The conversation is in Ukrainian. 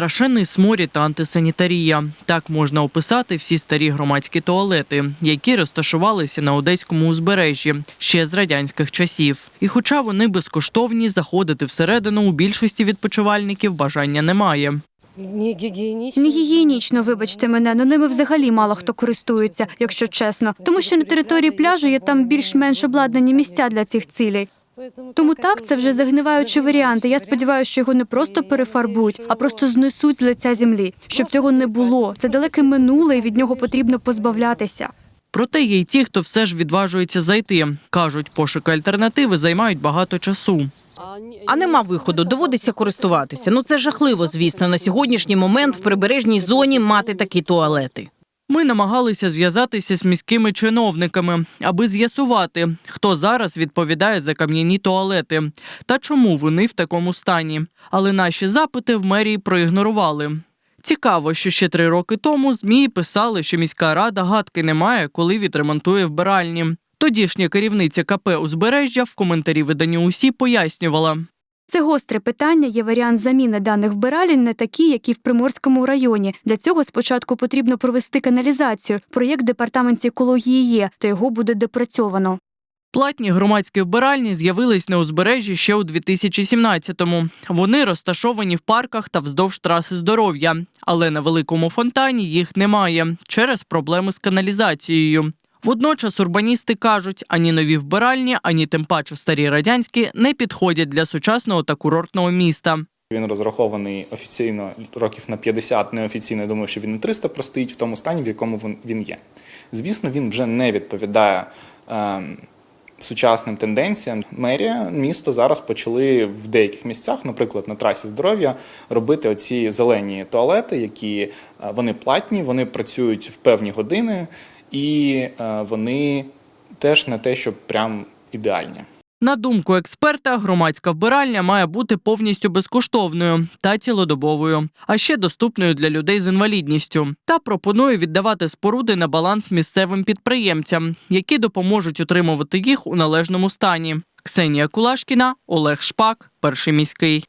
Страшенний сморід та антисанітарія. Так можна описати всі старі громадські туалети, які розташувалися на одеському узбережжі ще з радянських часів. І хоча вони безкоштовні, заходити всередину у більшості відпочивальників бажання немає. Не. Не гігієнічно, вибачте мене, але ними взагалі мало хто користується, якщо чесно. Тому що на території пляжу є там більш-менш обладнані місця для цих цілей. Тому так, це вже загниваючі варіанти. Я сподіваюся, що його не просто перефарбують, а просто знесуть з лиця землі. Щоб цього не було. Це далеке минуле, і від нього потрібно позбавлятися. Проте є й ті, хто все ж відважується зайти. кажуть, пошуки альтернативи займають багато часу. А нема виходу, доводиться користуватися. Ну це жахливо, звісно, на сьогоднішній момент в прибережній зоні мати такі туалети. Ми намагалися зв'язатися з міськими чиновниками, аби з'ясувати, хто зараз відповідає за кам'яні туалети та чому вони в такому стані. Але наші запити в мерії проігнорували. Цікаво, що ще три роки тому ЗМІ писали, що міська рада гадки не має, коли відремонтує вбиральні. Тодішня керівниця КП узбережжя в коментарі виданню усі пояснювала. Це гостре питання. Є варіант заміни даних вбиралень на такі, які в Приморському районі. Для цього спочатку потрібно провести каналізацію. Проєкт департаментів екології є, то його буде допрацьовано. Платні громадські вбиральні з'явились на узбережжі ще у 2017-му. Вони розташовані в парках та вздовж траси здоров'я, але на великому фонтані їх немає через проблеми з каналізацією. Водночас урбаністи кажуть, ані нові вбиральні, ані тим паче старі радянські не підходять для сучасного та курортного міста. Він розрахований офіційно років на 50, неофіційно я думаю, що він на 300 простоїть в тому стані, в якому він- є. Звісно, він вже не відповідає ем, сучасним тенденціям. Мерія, місто зараз почали в деяких місцях, наприклад, на трасі здоров'я, робити оці зелені туалети, які е, вони платні, вони працюють в певні години, і е, вони теж не те, що прям ідеальні. На думку експерта, громадська вбиральня має бути повністю безкоштовною та цілодобовою, а ще доступною для людей з інвалідністю. Та пропонує віддавати споруди на баланс місцевим підприємцям, які допоможуть утримувати їх у належному стані. Ксенія Кулашкіна, Олег Шпак, перший міський.